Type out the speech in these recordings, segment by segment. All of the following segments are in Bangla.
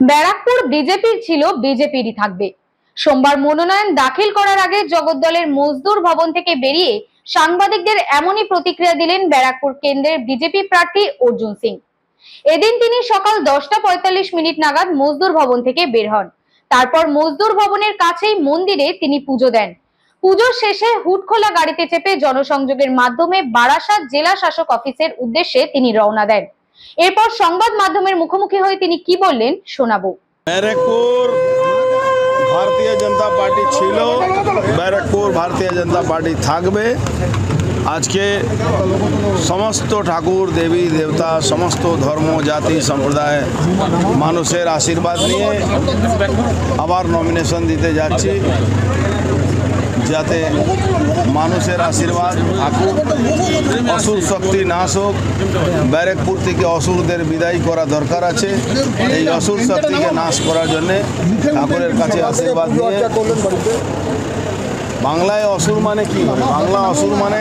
ব্যারাকপুর বিজেপির ছিল বিজেপিরই থাকবে। সোমবার মনোনয়ন দাখিল করার আগে জগদ্দলের মজদুর ভবন থেকে বেরিয়ে সাংবাদিকদের এমনই প্রতিক্রিয়া দিলেন ব্যারাকপুর কেন্দ্রের বিজেপি প্রার্থী অর্জুন সিং। এদিন তিনি সকাল দশটা পঁয়তাল্লিশ মিনিট নাগাদ মজদুর ভবন থেকে বের হন। তারপর মজদুর ভবনের কাছেই মন্দিরে তিনি পুজো দেন। পুজোর শেষে হুটখোলা গাড়িতে চেপে জনসংযোগের মাধ্যমে বারাসাত জেলা শাসক অফিসের উদ্দেশ্যে তিনি রওনা দেন। এরপর সংবাদ মাধ্যমের মুখোমুখি হয়ে তিনি কি বললেন শোনাবো। ভারতীয় জনতা পার্টি ছিল। ব্যারাকপুর ভারতীয় জনতা পার্টি থাকবে। আজকে সমস্ত ঠাকুর, দেবী, দেবতা, সমস্ত ধর্ম, জাতি, সম্প্রদায় মানুষের আশীর্বাদ নিয়ে আবার নমিনেশন দিতে যাচ্ছি। যাতে মানুষের আশীর্বাদ থাকুক। অসুর শক্তি নাশ হোক, ব্যারেকপুর থেকে অসুরদের বিদায় করা দরকার আছে। এই অসুর শক্তিকে নাশ করার জন্য ঠাকুরের কাছে আশীর্বাদ নিয়ে বাংলায় অসুর মানে কি? বাংলা অসুর মানে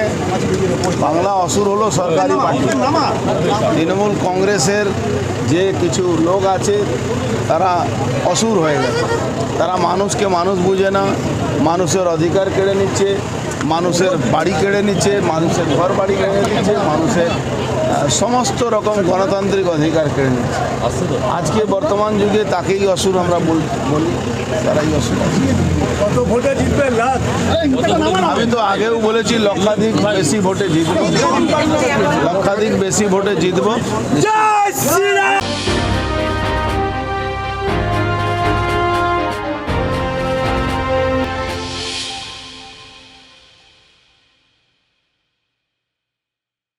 বাংলা অসুর হলো সরকারি পার্টি। তৃণমূল কংগ্রেসের যে কিছু লোক আছে, তারা অসুর হয়ে গেছে। তারা মানুষকে মানুষ বুঝে না, মানুষের অধিকার কেড়ে নিচ্ছে। মানুষের বাড়ি কেড়ে নিচ্ছে মানুষের ঘর বাড়ি কেড়ে নিচ্ছে মানুষের সমস্ত রকম গণতান্ত্রিক অধিকার কেড়ে নিচ্ছে। আজকে বর্তমান যুগে তাকেই অসুর আমরা বল- তারাই অসুর। কত ভোটে জিতবে? আমি তো আগেও বলেছি লক্ষাধিক বেশি ভোটে জিতবো। লক্ষাধিক বেশি ভোটে জিতবো।